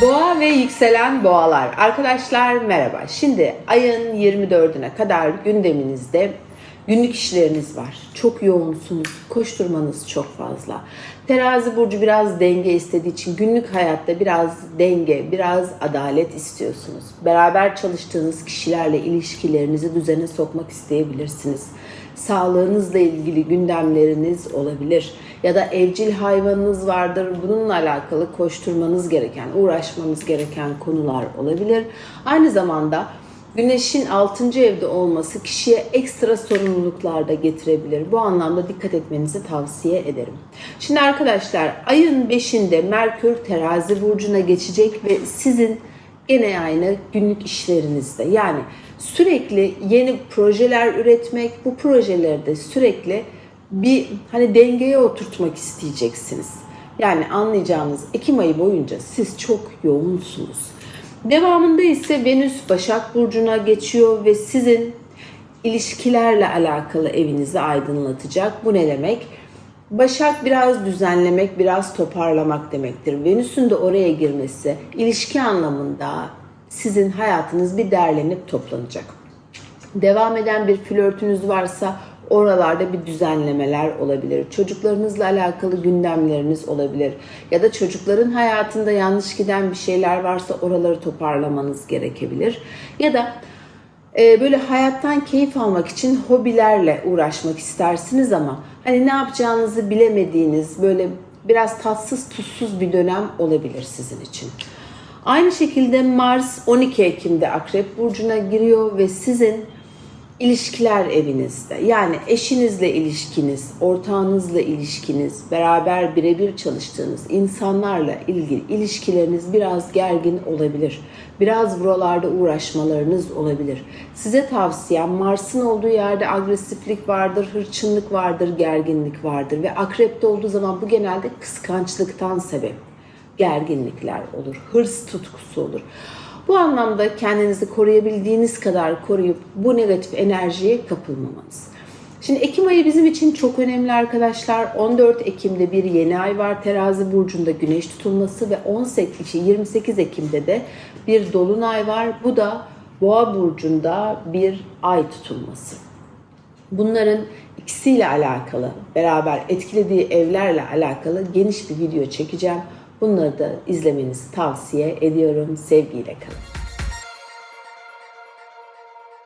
Boğa ve yükselen boğalar. Arkadaşlar merhaba. Şimdi ayın 24'üne kadar gündeminizde günlük işleriniz var. Çok yoğunsunuz. Koşturmanız çok fazla. Terazi burcu biraz denge istediği için günlük hayatta biraz denge, biraz adalet istiyorsunuz. Beraber çalıştığınız kişilerle ilişkilerinizi düzene sokmak isteyebilirsiniz sağlığınızla ilgili gündemleriniz olabilir. Ya da evcil hayvanınız vardır. Bununla alakalı koşturmanız gereken, uğraşmanız gereken konular olabilir. Aynı zamanda Güneşin 6. evde olması kişiye ekstra sorumluluklar da getirebilir. Bu anlamda dikkat etmenizi tavsiye ederim. Şimdi arkadaşlar ayın 5'inde Merkür terazi burcuna geçecek ve sizin gene aynı günlük işlerinizde. Yani sürekli yeni projeler üretmek, bu projeleri de sürekli bir hani dengeye oturtmak isteyeceksiniz. Yani anlayacağınız Ekim ayı boyunca siz çok yoğunsunuz. Devamında ise Venüs Başak Burcu'na geçiyor ve sizin ilişkilerle alakalı evinizi aydınlatacak. Bu ne demek? Başak biraz düzenlemek, biraz toparlamak demektir. Venüs'ün de oraya girmesi ilişki anlamında sizin hayatınız bir derlenip toplanacak. Devam eden bir flörtünüz varsa oralarda bir düzenlemeler olabilir. Çocuklarınızla alakalı gündemleriniz olabilir. Ya da çocukların hayatında yanlış giden bir şeyler varsa oraları toparlamanız gerekebilir. Ya da e, böyle hayattan keyif almak için hobilerle uğraşmak istersiniz ama hani ne yapacağınızı bilemediğiniz böyle biraz tatsız tuzsuz bir dönem olabilir sizin için. Aynı şekilde Mars 12 Ekim'de Akrep Burcu'na giriyor ve sizin ilişkiler evinizde. Yani eşinizle ilişkiniz, ortağınızla ilişkiniz, beraber birebir çalıştığınız insanlarla ilgili ilişkileriniz biraz gergin olabilir. Biraz buralarda uğraşmalarınız olabilir. Size tavsiyem Mars'ın olduğu yerde agresiflik vardır, hırçınlık vardır, gerginlik vardır ve akrepte olduğu zaman bu genelde kıskançlıktan sebep gerginlikler olur, hırs tutkusu olur. Bu anlamda kendinizi koruyabildiğiniz kadar koruyup bu negatif enerjiye kapılmamanız. Şimdi Ekim ayı bizim için çok önemli arkadaşlar. 14 Ekim'de bir yeni ay var. Terazi burcunda güneş tutulması ve 18 28 Ekim'de de bir dolunay var. Bu da Boğa burcunda bir ay tutulması. Bunların ikisiyle alakalı, beraber etkilediği evlerle alakalı geniş bir video çekeceğim. Bunları da izlemenizi tavsiye ediyorum. Sevgiyle kalın.